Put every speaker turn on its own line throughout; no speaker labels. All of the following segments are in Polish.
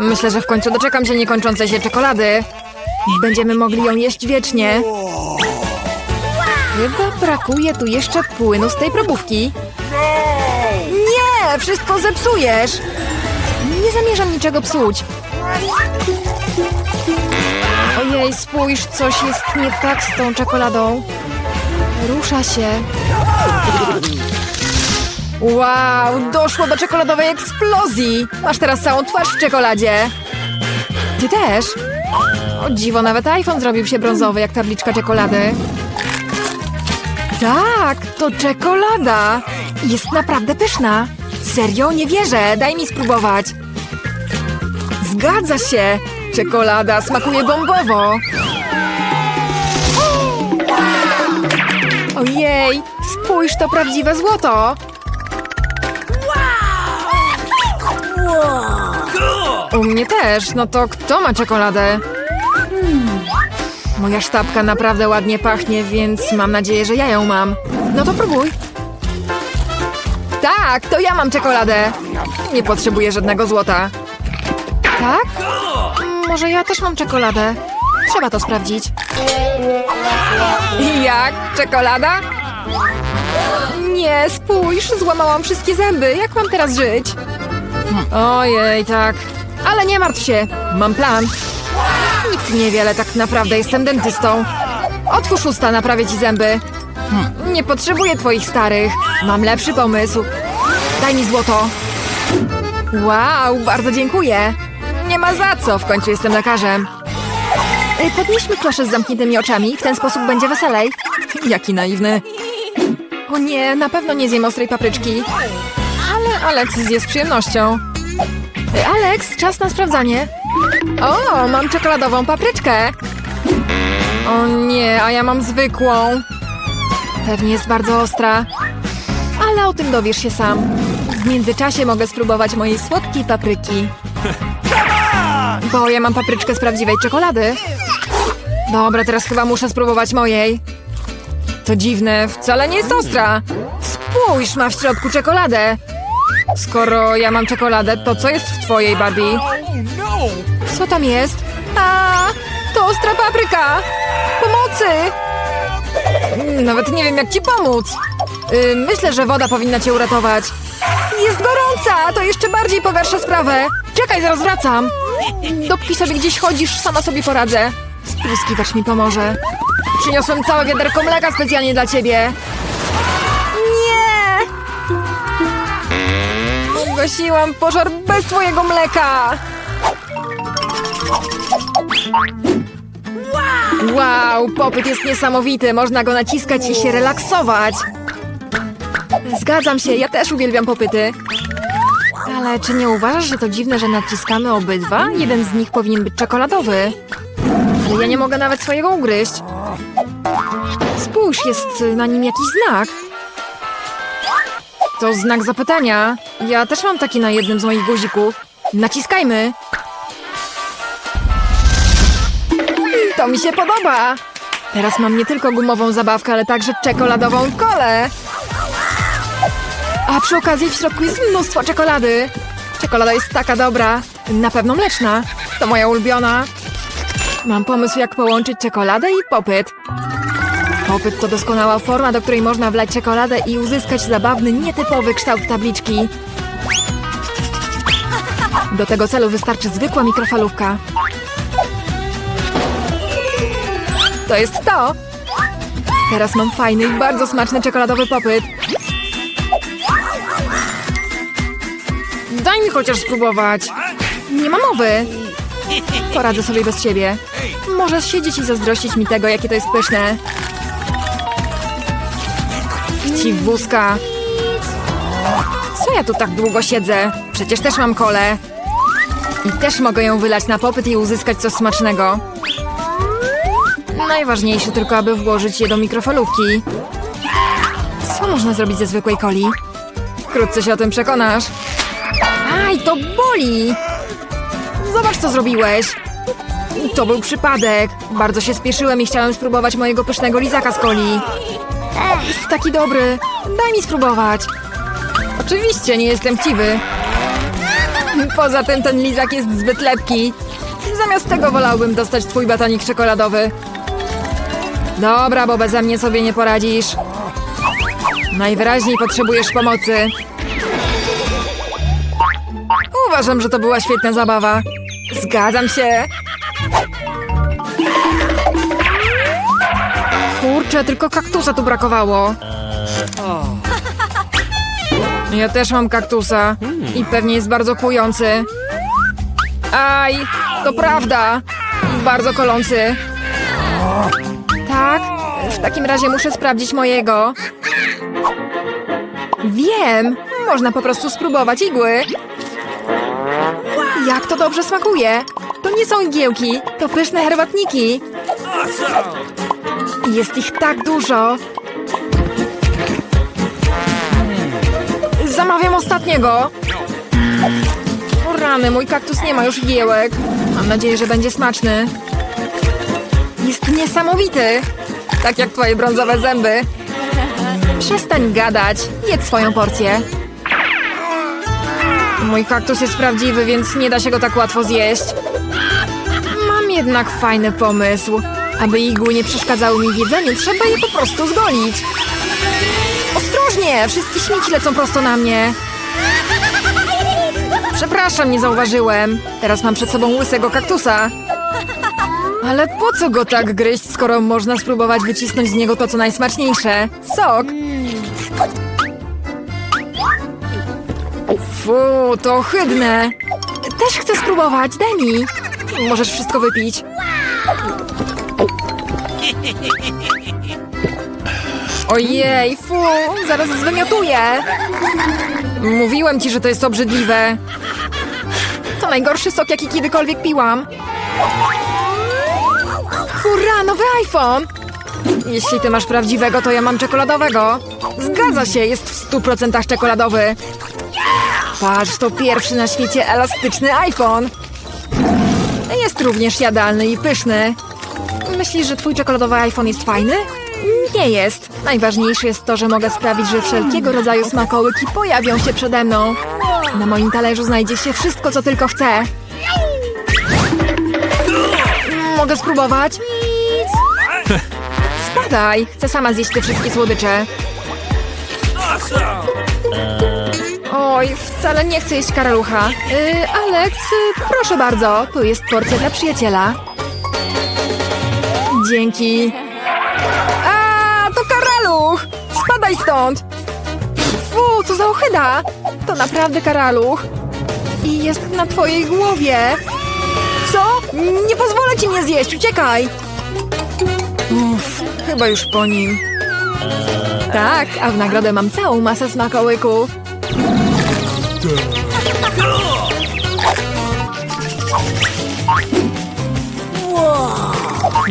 Myślę, że w końcu doczekam się niekończącej się czekolady. Będziemy mogli ją jeść wiecznie. Chyba brakuje tu jeszcze płynu z tej probówki. Nie! Wszystko zepsujesz! Nie zamierzam niczego psuć. Ojej, spójrz, coś jest nie tak z tą czekoladą. Rusza się. Wow, doszło do czekoladowej eksplozji! Masz teraz całą twarz w czekoladzie. Ty też? O dziwo, nawet iPhone zrobił się brązowy jak tabliczka czekolady. Tak, to czekolada. Jest naprawdę pyszna. Serio? Nie wierzę. Daj mi spróbować. Zgadza się. Czekolada smakuje bombowo. Ojej, spójrz, to prawdziwe złoto. U mnie też. No to kto ma czekoladę? Moja sztabka naprawdę ładnie pachnie, więc mam nadzieję, że ja ją mam. No to próbuj. Tak, to ja mam czekoladę. Nie potrzebuję żadnego złota. Tak? Mm, Może ja też mam czekoladę. Trzeba to sprawdzić. Jak? Czekolada? Nie, spójrz, złamałam wszystkie zęby. Jak mam teraz żyć? Ojej, tak. Ale nie martw się, mam plan. Nikt niewiele, tak naprawdę jestem dentystą. Otwórz usta, naprawię ci zęby. Nie potrzebuję twoich starych. Mam lepszy pomysł. Daj mi złoto. Wow, bardzo dziękuję. Nie ma za co, w końcu jestem lekarzem. Y, Podnieśmy klosze z zamkniętymi oczami, w ten sposób będzie weselej. Jaki naiwny. O nie, na pewno nie zjem ostrej papryczki. Ale Alex zje z przyjemnością. Alex, czas na sprawdzanie. O, mam czekoladową papryczkę. O nie, a ja mam zwykłą. Pewnie jest bardzo ostra. Ale o tym dowiesz się sam. W międzyczasie mogę spróbować mojej słodkiej papryki. Bo ja mam papryczkę z prawdziwej czekolady. Dobra, teraz chyba muszę spróbować mojej. To dziwne, wcale nie jest ostra. Spójrz, ma w środku czekoladę. Skoro ja mam czekoladę, to co jest w twojej, Barbie? Co tam jest? A, to ostra papryka! Pomocy! Nawet nie wiem, jak ci pomóc. Y, myślę, że woda powinna cię uratować. Jest gorąca! To jeszcze bardziej pogarsza sprawę. Czekaj, zaraz wracam. Dopóki sobie gdzieś chodzisz, sama sobie poradzę. Spryskiwacz mi pomoże. Przyniosłem całe wiaderko mleka specjalnie dla ciebie. Ugasiłam pożar bez twojego mleka! Wow, popyt jest niesamowity. Można go naciskać i się relaksować. Zgadzam się, ja też uwielbiam popyty. Ale czy nie uważasz, że to dziwne, że naciskamy obydwa? Jeden z nich powinien być czekoladowy. Ale ja nie mogę nawet swojego ugryźć. Spójrz, jest na nim jakiś znak. To znak zapytania. Ja też mam taki na jednym z moich guzików. Naciskajmy. To mi się podoba. Teraz mam nie tylko gumową zabawkę, ale także czekoladową kolę. A przy okazji w środku jest mnóstwo czekolady. Czekolada jest taka dobra. Na pewno mleczna. To moja ulubiona. Mam pomysł, jak połączyć czekoladę i popyt. Popyt to doskonała forma, do której można wlać czekoladę i uzyskać zabawny, nietypowy kształt tabliczki. Do tego celu wystarczy zwykła mikrofalówka. To jest to! Teraz mam fajny bardzo smaczny czekoladowy popyt. Daj mi chociaż spróbować. Nie ma mowy. Poradzę sobie bez ciebie. Możesz siedzieć i zazdrościć mi tego, jakie to jest pyszne. Ci wózka. Co ja tu tak długo siedzę? Przecież też mam kolę. I też mogę ją wylać na popyt i uzyskać coś smacznego. Najważniejsze tylko, aby włożyć je do mikrofalówki. Co można zrobić ze zwykłej coli? Wkrótce się o tym przekonasz. Aj, to boli! Zobacz, co zrobiłeś. To był przypadek. Bardzo się spieszyłem i chciałem spróbować mojego pysznego lizaka z coli. Jest taki dobry. Daj mi spróbować. Oczywiście, nie jestem chciwy. Poza tym ten lizak jest zbyt lepki. Zamiast tego wolałbym dostać twój batonik czekoladowy. Dobra, bo beze mnie sobie nie poradzisz. Najwyraźniej potrzebujesz pomocy. Uważam, że to była świetna zabawa. Zgadzam się. Kurczę, tylko kaktusa tu brakowało. Ja też mam kaktusa i pewnie jest bardzo kłujący. Aj, to prawda. Bardzo kolący. Tak? W takim razie muszę sprawdzić mojego. Wiem! Można po prostu spróbować igły. Jak to dobrze smakuje! To nie są igiełki, to pyszne herbatniki. Jest ich tak dużo. Zamawiam ostatniego. O rany, mój kaktus nie ma już igiełek. Mam nadzieję, że będzie smaczny. Jest niesamowity. Tak jak twoje brązowe zęby. Przestań gadać. Jedz swoją porcję. Mój kaktus jest prawdziwy, więc nie da się go tak łatwo zjeść. Mam jednak fajny pomysł. Aby igły nie przeszkadzały mi w jedzeniu, trzeba je po prostu zgolić. Ostrożnie! Wszystkie śmieci lecą prosto na mnie. Przepraszam, nie zauważyłem. Teraz mam przed sobą łysego kaktusa. Ale po co go tak gryźć, skoro można spróbować wycisnąć z niego to, co najsmaczniejsze? Sok! Fu, to ohydne! Też chcę spróbować, daj mi! Możesz wszystko wypić. Ojej, fu, zaraz zwymiotuję! Mówiłem ci, że to jest obrzydliwe. To najgorszy sok, jaki kiedykolwiek piłam. Hurra, nowy iPhone! Jeśli ty masz prawdziwego, to ja mam czekoladowego. Zgadza się, jest w stu procentach czekoladowy. Patrz, to pierwszy na świecie elastyczny iPhone. Jest również jadalny i pyszny. Myślisz, że twój czekoladowy iPhone jest fajny? Nie jest. Najważniejsze jest to, że mogę sprawić, że wszelkiego rodzaju smakołyki pojawią się przede mną. Na moim talerzu znajdzie się wszystko, co tylko chcę. Mogę spróbować? Spadaj! Chcę sama zjeść te wszystkie słodycze. Oj, wcale nie chcę jeść karalucha. Yy, Alex, y, proszę bardzo, tu jest porcja dla przyjaciela. Dzięki. A, to karaluch! Spadaj stąd! Fu, co za ochyda! To naprawdę karaluch. I jest na twojej głowie. Co? Nie pozwolę ci mnie zjeść, uciekaj! Uff, chyba już po nim. Tak, a w nagrodę mam całą masę smakołyków.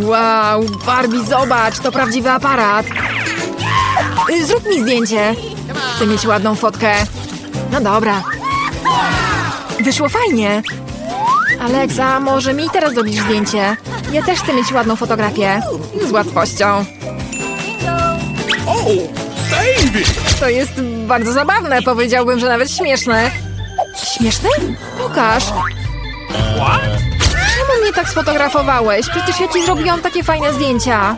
Wow, Barbie, zobacz, to prawdziwy aparat. Y, Zrób mi zdjęcie. Chcę mieć ładną fotkę. No dobra. Wyszło fajnie. Aleksa, może mi teraz zrobisz zdjęcie? Ja też chcę mieć ładną fotografię. Z łatwością. To jest bardzo zabawne, powiedziałbym, że nawet śmieszne. Śmieszne? Pokaż.
What?
Czemu mnie tak sfotografowałeś? Przecież ja ci zrobiłam takie fajne zdjęcia.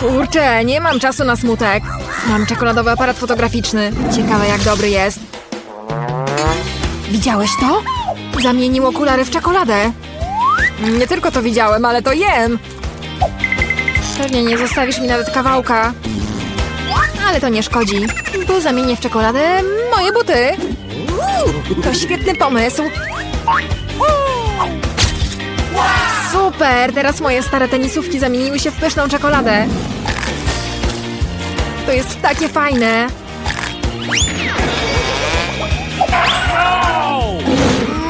Kurczę, nie mam czasu na smutek. Mam czekoladowy aparat fotograficzny. Ciekawe, jak dobry jest. Widziałeś to? Zamienił okulary w czekoladę. Nie tylko to widziałem, ale to jem. Pewnie nie zostawisz mi nawet kawałka. Ale to nie szkodzi, bo zamienię w czekoladę moje buty. To świetny pomysł. Super! Teraz moje stare tenisówki zamieniły się w pyszną czekoladę. To jest takie fajne.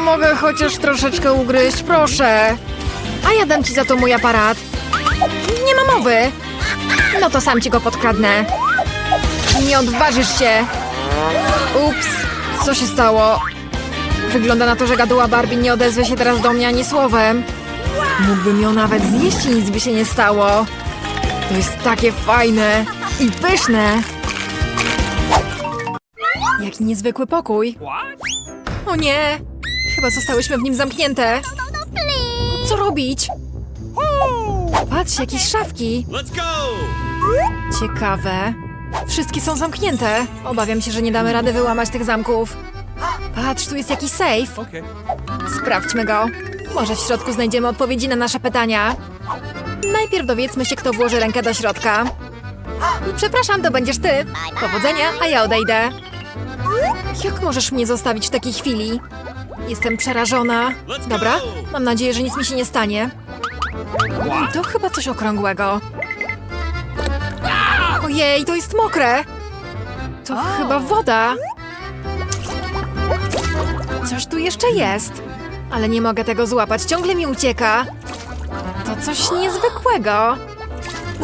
Mogę chociaż troszeczkę ugryźć, proszę. A ja dam ci za to mój aparat. Nie ma mowy. No to sam ci go podkradnę. Nie odważysz się. Ups, co się stało? Wygląda na to, że gaduła Barbie nie odezwie się teraz do mnie ani słowem. Mógłbym ją nawet zjeść i nic by się nie stało. To jest takie fajne i pyszne. Jaki niezwykły pokój. O nie! Chyba zostałyśmy w nim zamknięte. Co robić? Patrz, jakieś szafki. Ciekawe. Wszystkie są zamknięte. Obawiam się, że nie damy rady wyłamać tych zamków. Patrz, tu jest jakiś safe. Sprawdźmy go. Może w środku znajdziemy odpowiedzi na nasze pytania. Najpierw dowiedzmy się, kto włoży rękę do środka. Przepraszam, to będziesz ty. Powodzenia, a ja odejdę. Jak możesz mnie zostawić w takiej chwili? Jestem przerażona. Dobra, mam nadzieję, że nic mi się nie stanie. To chyba coś okrągłego. Ojej, to jest mokre. To chyba woda. Coś tu jeszcze jest. Ale nie mogę tego złapać, ciągle mi ucieka. To coś niezwykłego.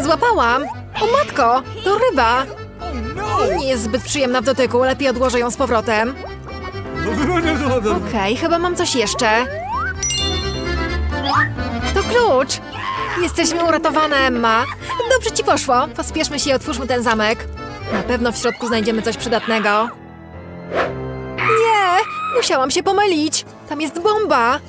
Złapałam. O matko, to ryba. Nie jest zbyt przyjemna w dotyku, lepiej odłożę ją z powrotem. Okej, chyba mam coś jeszcze. To klucz. Jesteśmy uratowane, Emma. Dobrze ci poszło. Pospieszmy się i otwórzmy ten zamek. Na pewno w środku znajdziemy coś przydatnego. Musiałam się pomylić. Tam jest bomba.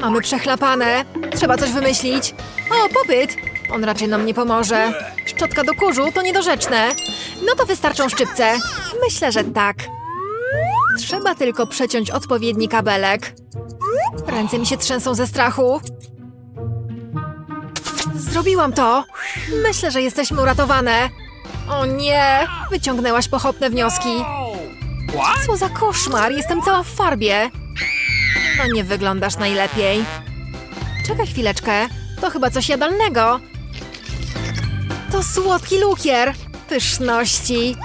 Mamy przechlapane. Trzeba coś wymyślić. O, popyt! On raczej nam nie pomoże. Szczotka do kurzu to niedorzeczne. No to wystarczą szczypce. Myślę, że tak. Trzeba tylko przeciąć odpowiedni kabelek. Ręce mi się trzęsą ze strachu. Zrobiłam to. Myślę, że jesteśmy uratowane. O nie! Wyciągnęłaś pochopne wnioski. Co za koszmar, jestem cała w farbie. No nie wyglądasz najlepiej. Czekaj chwileczkę, to chyba coś jadalnego. To słodki lukier. Pyszności.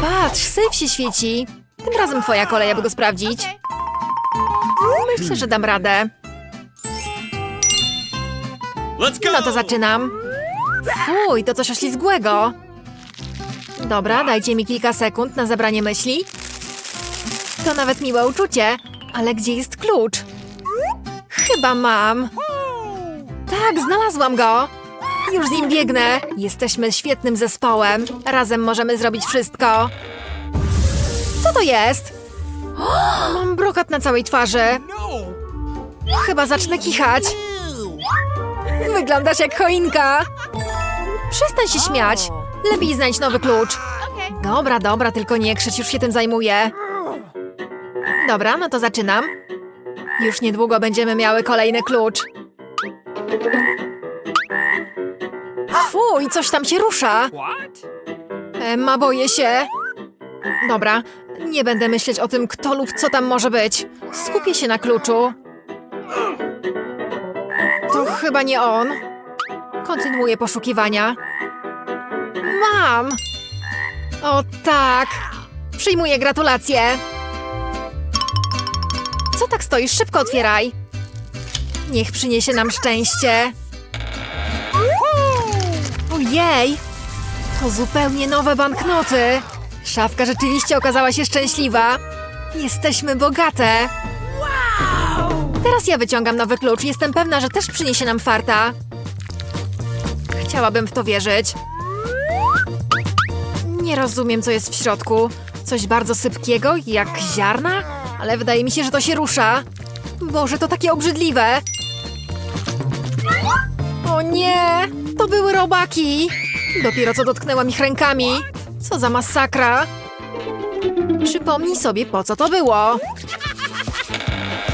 Patrz, syf się świeci. Tym razem twoja kolej, aby go sprawdzić. Myślę, że dam radę. No to zaczynam. Fuj, to coś oślizgłego. Dobra, dajcie mi kilka sekund na zabranie myśli. To nawet miłe uczucie, ale gdzie jest klucz? Chyba mam. Tak, znalazłam go. Już z nim biegnę. Jesteśmy świetnym zespołem. Razem możemy zrobić wszystko. Co to jest? Mam brokat na całej twarzy. Chyba zacznę kichać. Wyglądasz jak choinka. Przestań się śmiać. Lepiej znajdź nowy klucz. Dobra, dobra, tylko nie krzycz, już się tym zajmuję. Dobra, no to zaczynam. Już niedługo będziemy miały kolejny klucz. Fuj, coś tam się rusza.
What?
Emma, boję się. Dobra, nie będę myśleć o tym, kto lub co tam może być. Skupię się na kluczu. To chyba nie on. Kontynuuję poszukiwania. Mam! O tak! Przyjmuję gratulacje! Co tak stoisz? Szybko otwieraj! Niech przyniesie nam szczęście. Ojej! To zupełnie nowe banknoty. Szafka rzeczywiście okazała się szczęśliwa. Jesteśmy bogate. Teraz ja wyciągam nowy klucz. Jestem pewna, że też przyniesie nam farta. Chciałabym w to wierzyć. Nie rozumiem, co jest w środku. Coś bardzo sypkiego, jak ziarna? Ale wydaje mi się, że to się rusza. Boże, to takie obrzydliwe. O nie! To były robaki! Dopiero co dotknęłam ich rękami. Co za masakra! Przypomnij sobie, po co to było.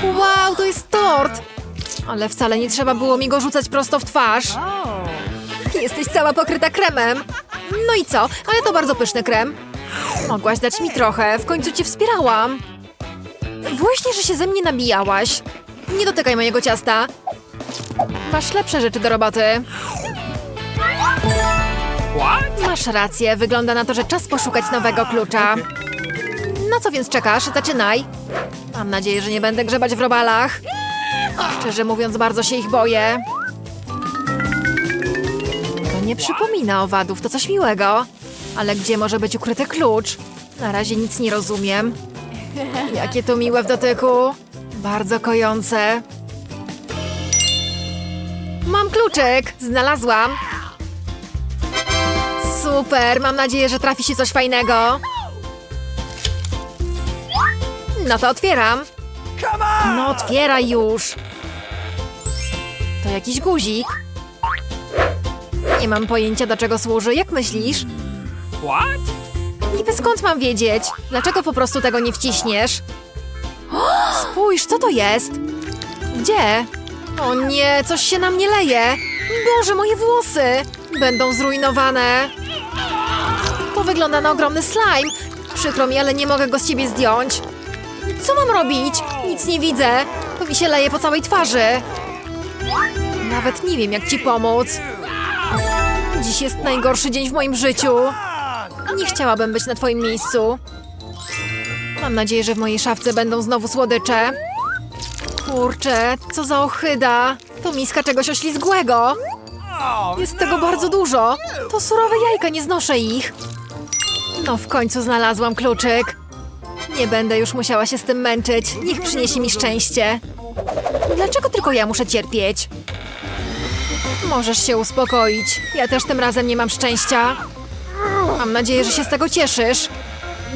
Wow, to jest tort! Ale wcale nie trzeba było mi go rzucać prosto w twarz. Jesteś cała pokryta kremem. No i co? Ale to bardzo pyszny krem. Mogłaś dać mi trochę, w końcu cię wspierałam. Właśnie, że się ze mnie nabijałaś. Nie dotykaj mojego ciasta. Masz lepsze rzeczy do roboty. Masz rację, wygląda na to, że czas poszukać nowego klucza. No co więc czekasz? Zaczynaj. Mam nadzieję, że nie będę grzebać w robalach. Szczerze mówiąc, bardzo się ich boję. Nie przypomina owadów, to coś miłego. Ale gdzie może być ukryty klucz? Na razie nic nie rozumiem. Jakie to miłe w dotyku. Bardzo kojące. Mam kluczyk! Znalazłam! Super, mam nadzieję, że trafi się coś fajnego. No to otwieram. No otwieraj już. To jakiś guzik. Nie mam pojęcia, do czego służy. Jak myślisz?
What?
Niby skąd mam wiedzieć? Dlaczego po prostu tego nie wciśniesz? Spójrz, co to jest? Gdzie? O nie, coś się na mnie leje. Boże, moje włosy! Będą zrujnowane. To wygląda na ogromny slime. Przykro mi, ale nie mogę go z ciebie zdjąć. Co mam robić? Nic nie widzę. To mi się leje po całej twarzy. Nawet nie wiem, jak ci pomóc. Dziś jest najgorszy dzień w moim życiu. Nie chciałabym być na twoim miejscu. Mam nadzieję, że w mojej szafce będą znowu słodycze. Kurczę, co za ochyda. To miska czegoś oślizgłego. Jest tego bardzo dużo. To surowe jajka, nie znoszę ich. No, w końcu znalazłam kluczyk. Nie będę już musiała się z tym męczyć. Niech przyniesie mi szczęście. Dlaczego tylko ja muszę cierpieć? Możesz się uspokoić. Ja też tym razem nie mam szczęścia. Mam nadzieję, że się z tego cieszysz.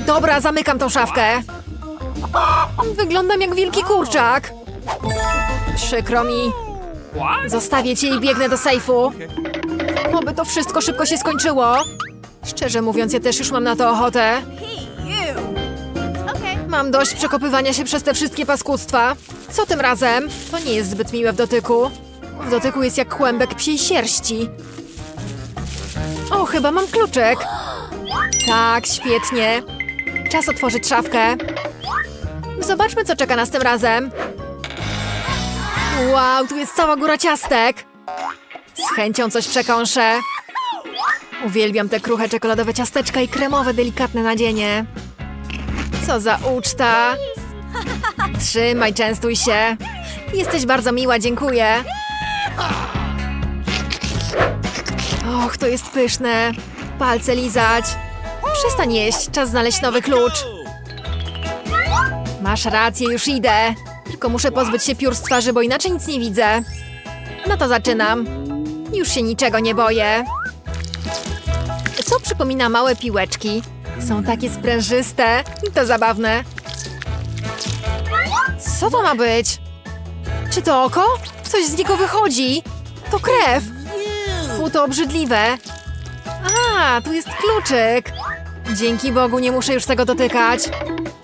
Dobra, zamykam tą szafkę. Wyglądam jak wielki kurczak. Przykro mi. Zostawię cię i biegnę do sejfu. Oby to wszystko szybko się skończyło. Szczerze mówiąc, ja też już mam na to ochotę. Mam dość przekopywania się przez te wszystkie paskudztwa. Co tym razem? To nie jest zbyt miłe w dotyku. W dotyku jest jak kłębek psiej sierści. O, chyba mam kluczyk. Tak, świetnie. Czas otworzyć szafkę. Zobaczmy, co czeka nas tym razem. Wow, tu jest cała góra ciastek. Z chęcią coś przekąszę. Uwielbiam te kruche czekoladowe ciasteczka i kremowe, delikatne nadzienie. Co za uczta. Trzymaj, częstuj się. Jesteś bardzo miła, dziękuję. Och, to jest pyszne. Palce lizać. Przestań jeść, czas znaleźć nowy klucz. Masz rację, już idę. Tylko muszę pozbyć się piór z twarzy, bo inaczej nic nie widzę. No to zaczynam. Już się niczego nie boję. Co przypomina małe piłeczki? Są takie sprężyste i to zabawne. Co to ma być? Czy to oko? Coś z niego wychodzi. To krew. Fu, to obrzydliwe. A, tu jest kluczyk. Dzięki Bogu nie muszę już tego dotykać.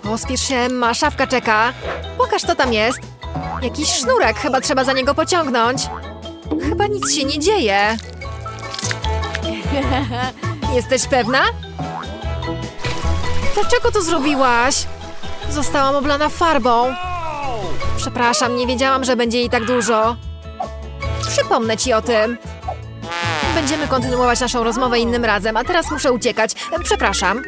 Pospiesz się, Emma, szafka czeka. Pokaż, co tam jest. Jakiś sznurek, chyba trzeba za niego pociągnąć. Chyba nic się nie dzieje. Jesteś pewna? Dlaczego to zrobiłaś? Zostałam oblana farbą. Przepraszam, nie wiedziałam, że będzie jej tak dużo. Przypomnę ci o tym. Będziemy kontynuować naszą rozmowę innym razem, a teraz muszę uciekać. Przepraszam.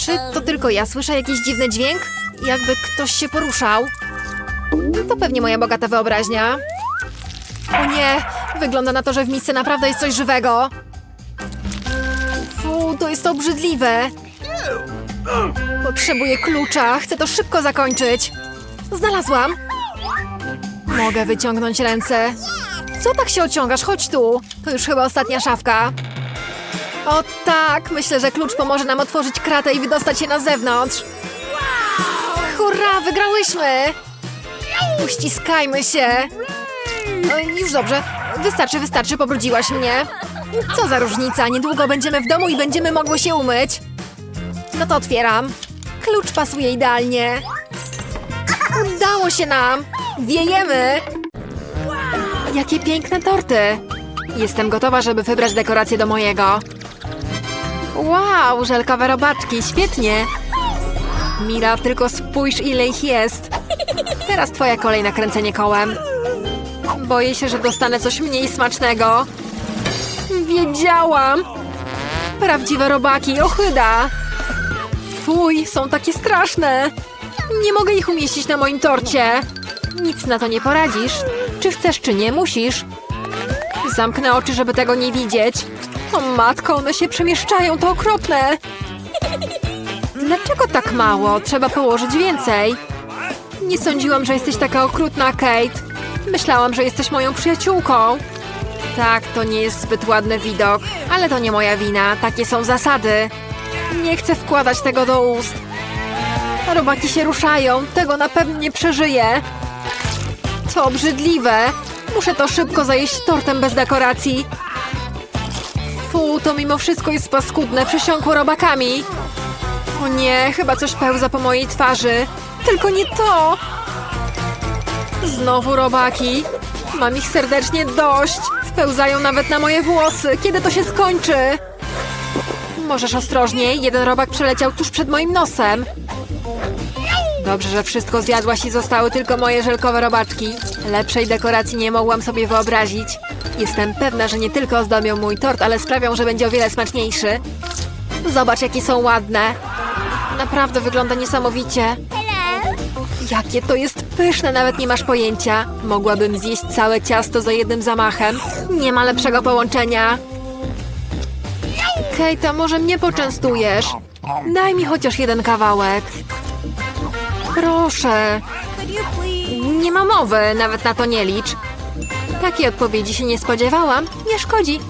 Czy to tylko ja słyszę jakiś dziwny dźwięk? Jakby ktoś się poruszał. To pewnie moja bogata wyobraźnia. O nie! Wygląda na to, że w misce naprawdę jest coś żywego. Fu, to jest obrzydliwe. Potrzebuję klucza. Chcę to szybko zakończyć. Znalazłam. Mogę wyciągnąć ręce. Co tak się ociągasz? Chodź tu. To już chyba ostatnia szafka. O tak, myślę, że klucz pomoże nam otworzyć kratę i wydostać się na zewnątrz. Hurra, wygrałyśmy! Uściskajmy się. O, już dobrze. Wystarczy, wystarczy, pobrudziłaś mnie. Co za różnica, niedługo będziemy w domu i będziemy mogły się umyć. No to otwieram. Klucz pasuje idealnie. Udało się nam! Wiejemy! Jakie piękne torty! Jestem gotowa, żeby wybrać dekoracje do mojego. Wow, żelkowe robaczki, świetnie! Mira, tylko spójrz ile ich jest. Teraz twoja kolej na kręcenie kołem. Boję się, że dostanę coś mniej smacznego. Wiedziałam! Prawdziwe robaki, ochyda! Fuj, są takie straszne! Nie mogę ich umieścić na moim torcie. Nic na to nie poradzisz. Czy chcesz, czy nie, musisz. Zamknę oczy, żeby tego nie widzieć. O matko, one się przemieszczają, to okropne. Dlaczego tak mało? Trzeba położyć więcej. Nie sądziłam, że jesteś taka okrutna, Kate. Myślałam, że jesteś moją przyjaciółką. Tak, to nie jest zbyt ładny widok, ale to nie moja wina. Takie są zasady. Nie chcę wkładać tego do ust. Robaki się ruszają, tego na pewno nie przeżyję. To obrzydliwe. Muszę to szybko zajeść tortem bez dekoracji. Fu, to mimo wszystko jest paskudne, przesiąkło robakami. O nie, chyba coś pełza po mojej twarzy. Tylko nie to! Znowu robaki. Mam ich serdecznie dość. Wpełzają nawet na moje włosy. Kiedy to się skończy? Możesz ostrożniej. Jeden robak przeleciał tuż przed moim nosem. Dobrze, że wszystko zjadłaś i zostały tylko moje żelkowe robaczki. Lepszej dekoracji nie mogłam sobie wyobrazić. Jestem pewna, że nie tylko ozdobią mój tort, ale sprawią, że będzie o wiele smaczniejszy. Zobacz, jakie są ładne. Naprawdę wygląda niesamowicie. Jakie to jest pyszne, nawet nie masz pojęcia. Mogłabym zjeść całe ciasto za jednym zamachem. Nie ma lepszego połączenia. Kate, może mnie poczęstujesz? Daj mi chociaż jeden kawałek. Proszę. Nie ma mowy, nawet na to nie licz. Takiej odpowiedzi się nie spodziewałam. Nie szkodzi.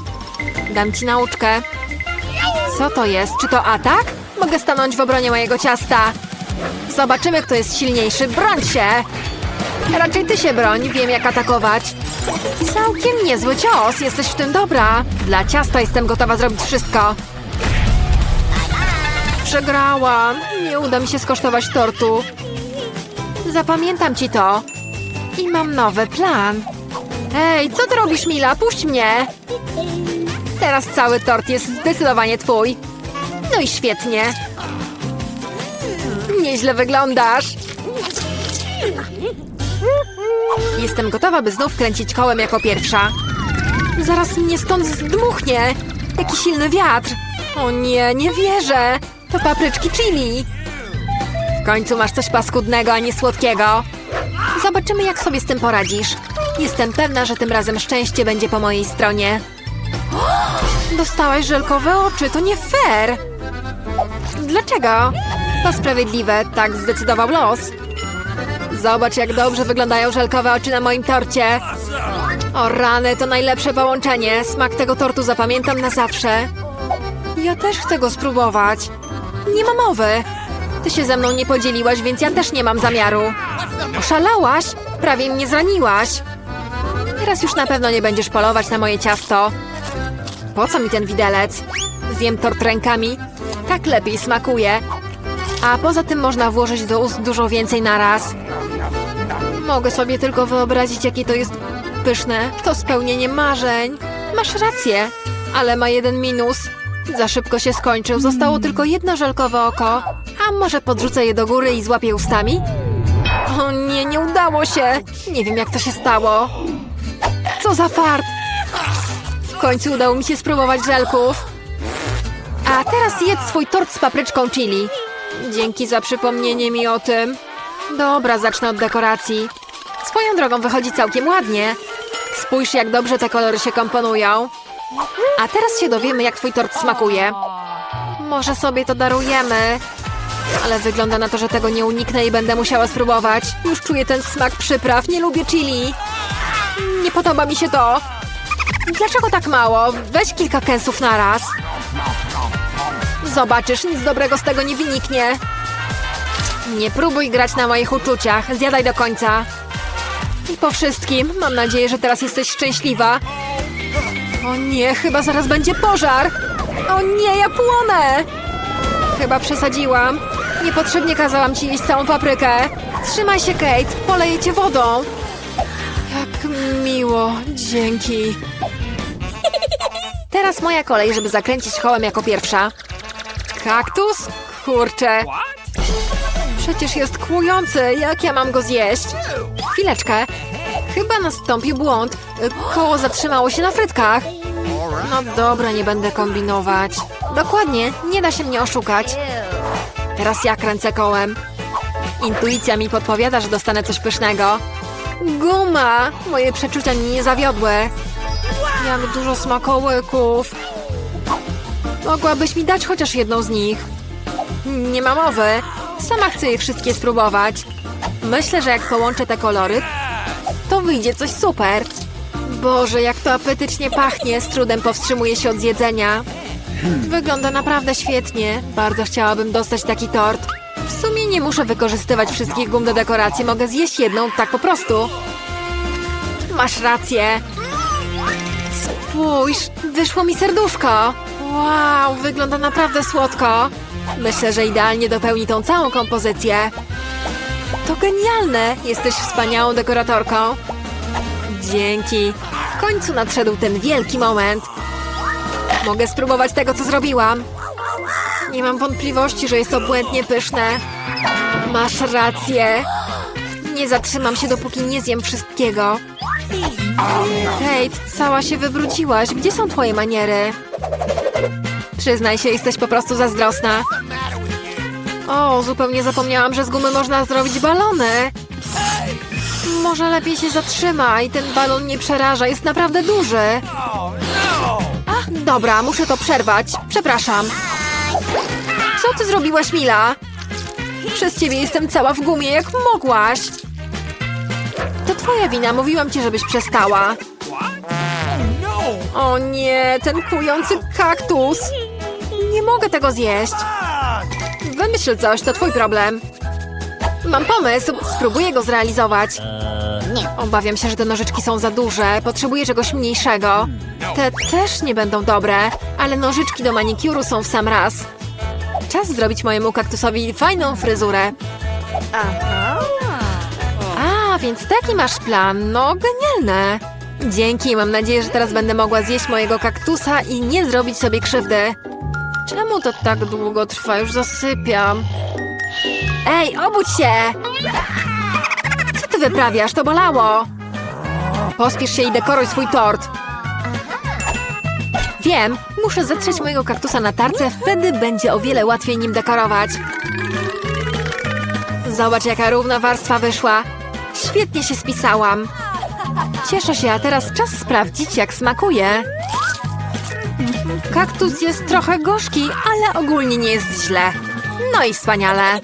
Dam ci nauczkę. Co to jest? Czy to atak? Mogę stanąć w obronie mojego ciasta. Zobaczymy, kto jest silniejszy. Broń się! Raczej ty się broń, wiem jak atakować. Całkiem niezły cios, jesteś w tym dobra. Dla ciasta jestem gotowa zrobić wszystko. Przegrałam. Nie uda mi się skosztować tortu. Zapamiętam ci to. I mam nowy plan. Hej, co ty robisz, Mila? Puść mnie! Teraz cały tort jest zdecydowanie twój. No i świetnie. Nieźle wyglądasz. Jestem gotowa, by znów kręcić kołem jako pierwsza. Zaraz mnie stąd zdmuchnie. Jaki silny wiatr. O nie, nie wierzę. To papryczki chili. W końcu masz coś paskudnego, a nie słodkiego. Zobaczymy, jak sobie z tym poradzisz. Jestem pewna, że tym razem szczęście będzie po mojej stronie. Dostałaś żelkowe oczy, to nie fair. Dlaczego? To sprawiedliwe, tak zdecydował los. Zobacz, jak dobrze wyglądają żelkowe oczy na moim torcie. O rany, to najlepsze połączenie. Smak tego tortu zapamiętam na zawsze. Ja też chcę go spróbować. Nie ma mowy. Ty się ze mną nie podzieliłaś, więc ja też nie mam zamiaru. Oszalałaś? Prawie mnie zraniłaś. Teraz już na pewno nie będziesz polować na moje ciasto. Po co mi ten widelec? Zjem tort rękami. Tak lepiej smakuje. A poza tym można włożyć do ust dużo więcej naraz. Mogę sobie tylko wyobrazić, jakie to jest pyszne. To spełnienie marzeń. Masz rację, ale ma jeden minus. Za szybko się skończył. Zostało tylko jedno żelkowe oko. A może podrzucę je do góry i złapię ustami? O nie, nie udało się. Nie wiem, jak to się stało. Co za fart. W końcu udało mi się spróbować żelków. A teraz jedz swój tort z papryczką chili. Dzięki za przypomnienie mi o tym. Dobra, zacznę od dekoracji. Swoją drogą wychodzi całkiem ładnie. Spójrz, jak dobrze te kolory się komponują. A teraz się dowiemy, jak twój tort smakuje. Może sobie to darujemy. Ale wygląda na to, że tego nie uniknę i będę musiała spróbować. Już czuję ten smak przypraw. Nie lubię chili. Nie podoba mi się to. Dlaczego tak mało? Weź kilka kęsów na raz. Zobaczysz, nic dobrego z tego nie wyniknie. Nie próbuj grać na moich uczuciach. Zjadaj do końca. I po wszystkim, mam nadzieję, że teraz jesteś szczęśliwa. O nie, chyba zaraz będzie pożar. O nie, ja płonę. Chyba przesadziłam. Niepotrzebnie kazałam ci jeść całą paprykę. Trzymaj się, Kate. Poleję cię wodą. Jak miło. Dzięki. Teraz moja kolej, żeby zakręcić kołem jako pierwsza. Kaktus? Kurczę. Przecież jest kłujący. Jak ja mam go zjeść? Chwileczkę. Chyba nastąpił błąd. Koło zatrzymało się na frytkach. No dobra, nie będę kombinować. Dokładnie, nie da się mnie oszukać. Teraz ja kręcę kołem. Intuicja mi podpowiada, że dostanę coś pysznego. Guma! Moje przeczucia mnie nie zawiodły. Jak dużo smakołyków. Mogłabyś mi dać chociaż jedną z nich. Nie ma mowy. Sama chcę je wszystkie spróbować. Myślę, że jak połączę te kolory, to wyjdzie coś super. Boże, jak to apetycznie pachnie, z trudem powstrzymuję się od zjedzenia. Wygląda naprawdę świetnie. Bardzo chciałabym dostać taki tort. W sumie Nie muszę wykorzystywać wszystkich gum do dekoracji, mogę zjeść jedną tak po prostu. Masz rację. Spójrz, wyszło mi serduszko. Wow, wygląda naprawdę słodko. Myślę, że idealnie dopełni tą całą kompozycję. To genialne! Jesteś wspaniałą dekoratorką. Dzięki. W końcu nadszedł ten wielki moment. Mogę spróbować tego, co zrobiłam. Nie mam wątpliwości, że jest to błędnie pyszne. Masz rację. Nie zatrzymam się, dopóki nie zjem wszystkiego. Kate, cała się wybrudziłaś. Gdzie są twoje maniery? Przyznaj się, jesteś po prostu zazdrosna. O, zupełnie zapomniałam, że z gumy można zrobić balony. Może lepiej się zatrzymaj. Ten balon nie przeraża, jest naprawdę duży. Dobra, muszę to przerwać. Przepraszam. Co ty zrobiłaś, Mila? Przez ciebie jestem cała w gumie, jak mogłaś. To twoja wina, mówiłam ci, żebyś przestała. O nie, ten kujący kaktus. Nie mogę tego zjeść. Wymyśl coś, to twój problem. Mam pomysł, spróbuję go zrealizować. Obawiam się, że te nożyczki są za duże. Potrzebuję czegoś mniejszego. Te też nie będą dobre, ale nożyczki do manikuru są w sam raz. Czas zrobić mojemu kaktusowi fajną fryzurę. A, więc taki masz plan. No, genialne. Dzięki, mam nadzieję, że teraz będę mogła zjeść mojego kaktusa i nie zrobić sobie krzywdy. Czemu to tak długo trwa? Już zasypiam. Ej, obudź się! Co ty wyprawiasz? To bolało. Pospiesz się i dekoruj swój tort. Wiem, muszę zetrzeć mojego kaktusa na tarce, wtedy będzie o wiele łatwiej nim dekorować. Zobacz, jaka równa warstwa wyszła. Świetnie się spisałam. Cieszę się, a teraz czas sprawdzić, jak smakuje. Kaktus jest trochę gorzki, ale ogólnie nie jest źle. No i wspaniale.